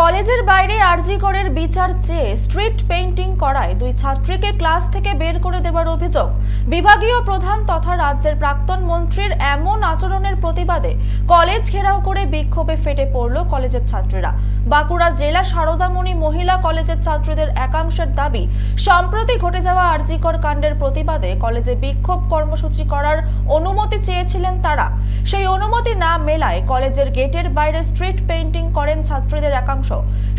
কলেজের বাইরে আরজি করের বিচার চেয়ে স্ট্রিট পেইন্টিং করায় দুই ছাত্রীকে ক্লাস থেকে বের করে দেওয়ার অভিযোগ। বিভাগীয় প্রধান তথা রাজ্যের প্রাক্তন মন্ত্রীর এমন আচরণের প্রতিবাদে কলেজ ঘেরাও করে বিক্ষোভে ফেটে পড়ল কলেজের ছাত্রীরা। বাঁকুড়া জেলা সারদামণি মহিলা কলেজের ছাত্রীদের একাংশের দাবি, সম্প্রতি ঘটে যাওয়া আরজিকর কাণ্ডের প্রতিবাদে কলেজে বিক্ষোভ কর্মসূচি করার অনুমতি চেয়েছিলেন তারা। সেই অনুমতি না মেলায় কলেজের গেটের বাইরে স্ট্রিট পেইন্টিং করেন ছাত্রীদের একাংশ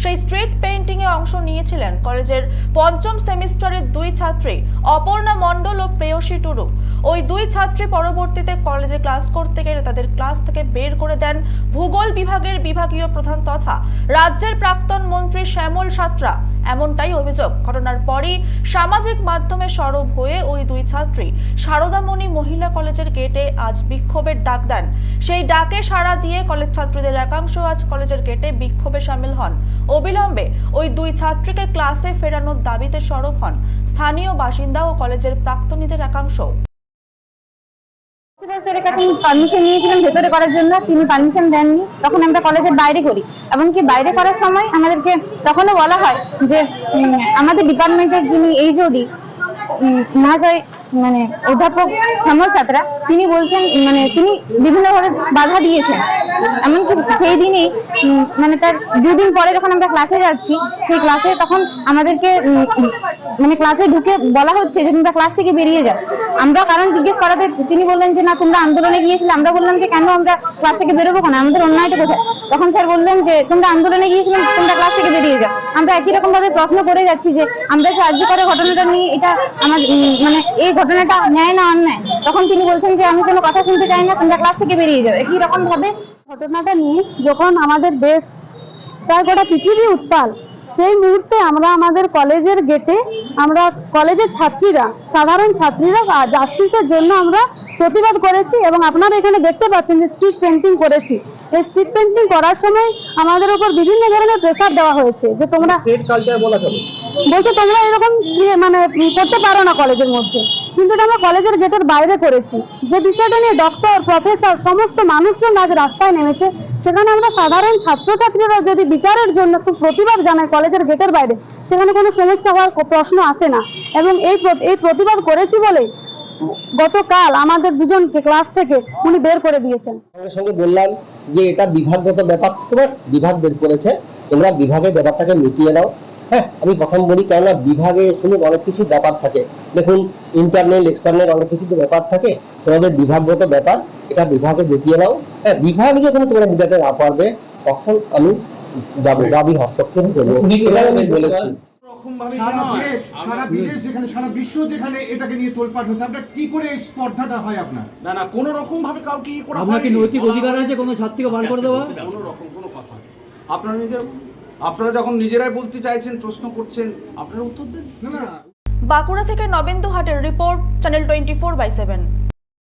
সেই স্ট্রিট পেইন্টিং এ অংশ নিয়েছিলেন কলেজের পঞ্চম সেমিস্টারের দুই ছাত্রী অপর্ণা মণ্ডল ও প্রেয়সী টুরু ওই দুই ছাত্রী পরবর্তীতে কলেজে ক্লাস করতে গেলে তাদের ক্লাস থেকে বের করে দেন ভূগোল বিভাগের বিভাগীয় প্রধান তথা রাজ্যের প্রাক্তন মন্ত্রী শ্যামল সাত্রা। এমনটাই অভিযোগ। ঘটনার পরই সামাজিক মাধ্যমে সরব হয়ে ওই দুই ছাত্রী সারদামণি মহিলা কলেজের গেটে আজ বিক্ষোভের ডাক দেন। সেই ডাকে সাড়া দিয়ে কলেজ ছাত্রীদের একাংশ আজ কলেজের গেটে বিক্ষোভে সামিল হন। অবিলম্বে ওই দুই ছাত্রীকে ক্লাসে ফেরানোর দাবিতে সরব হন স্থানীয় বাসিন্দা ও কলেজের প্রাক্তনীদের একাংশ। কাছে পারমিশন নিয়েছিলাম ভেতরে করার জন্য, তিনি পারমিশন দেননি। তখন আমরা কলেজের বাইরে করি। এমনকি বাইরে করার সময় আমাদেরকে তখনও বলা হয় যে আমাদের ডিপার্টমেন্টের যিনি মহাশয় মানে অধ্যাপক শ্যামল তিনি বলছেন মানে তিনি বিভিন্নভাবে বাধা দিয়েছেন। এমনকি সেই দিনই মানে তার দুদিন পরে যখন আমরা ক্লাসে যাচ্ছি, সেই ক্লাসে তখন আমাদেরকে মানে ক্লাসে ঢুকে বলা হচ্ছে যে, তোমরা ক্লাস থেকে বেরিয়ে যাও। আমরা কারণ জিজ্ঞেস করাতে, তিনি বললেন যে, না, তোমরা আন্দোলনে গিয়েছিলে। আমরা বললাম যে, কেন আমরা ক্লাস থেকে বেরোবো কেন? আমাদের অন্যায়টা কোথায়? তখন স্যার বললেন যে, তোমরা আন্দোলনে গিয়েছিলে, তোমরা ক্লাস থেকে বেরিয়ে যাও। আমরা একই রকম ভাবে প্রশ্ন করে যাচ্ছি যে, আমরা সাহায্য করে ঘটনাটা নিয়ে এটা আমার মানে এই ঘটনাটা ন্যায় না অন্যায়? তখন তিনি বলছেন যে, আমি কোনো কথা শুনতে চাই না, তোমরা ক্লাস থেকে বেরিয়ে যাও। একই রকম ভাবে ঘটনাটা নিয়ে যখন আমাদের দেশ প্রায় গোটা পৃথিবী উত্তাল সেই মুহূর্তে আমরা আমাদের কলেজের গেটে আমরা কলেজের ছাত্রীরা সাধারণ ছাত্রীরা জাস্টিসের জন্য আমরা প্রতিবাদ করেছি এবং আপনারা এখানে দেখতে পাচ্ছেন যে স্ট্রিট পেন্টিং করেছি। এই স্ট্রিট পেন্টিং করার সময় আমাদের উপর বিভিন্ন ধরনের প্রেসার দেওয়া হয়েছে যে তোমরা বলছে তোমরা এরকম ইয়ে মানে করতে পারো না কলেজের মধ্যে। কিন্তু আমরা কলেজের গেটের বাইরে করেছি। যে বিষয়টা নিয়ে ডক্টর প্রফেসর সমস্ত মানুষজন আজ রাস্তায় নেমেছে, সেখানে আমরা সাধারণ ছাত্রছাত্রীরা যদি বিচারের জন্য একটু প্রতিবাদ জানাই কলেজের গেটের বাইরে, সেখানে কোনো সমস্যা হওয়ার প্রশ্ন আসে না। এবং এই এই প্রতিবাদ করেছি বলে গতকাল আমাদের দুজনকে ক্লাস থেকে উনি বের করে দিয়েছেন। সঙ্গে সঙ্গে বললাম যে এটা বিভাগগত ব্যাপার, তোমার বিভাগ বের করেছে, তোমরা বিভাগের ব্যাপারটাকে মিটিয়ে নাও হ্যাঁ আমি প্রথম বলি কেননা বিভাগে শুনুন অনেক কিছু ব্যাপার থাকে দেখুন ইন্টারনাল এক্সটার্নাল অনেক কিছু তো ব্যাপার থাকে তোমাদের বিভাগগত ব্যাপার এটা বিভাগে মিটিয়ে নাও হ্যাঁ বিভাগ যখন তোমরা মিটাতে না পারবে তখন আমি যাব বা আমি হস্তক্ষেপ করব এটা আমি বলেছি সারা নয়। দেশ সারা আমি- বিদেশ যেখানে সারা বিশ্ব যেখানে এটাকে নিয়ে তোলপাট হচ্ছে আপনার কি করে স্পর্ধাটা হয় আপনার না না কোনো রকম ভাবে কাউকে ই করা আপনার কি হয়নি। নৈতিক অধিকার আছে কোনো ছাত্রীকে বার করে দেওয়া? কোনো রকম কোনো কথা নেই। আপনারা নিজের আপনারা যখন নিজেরাই বলতে চাইছেন প্রশ্ন করছেন আপনারা উত্তর দেন। বাঁকুড়া থেকে নবেন্দু হাটের report channel twenty four by seven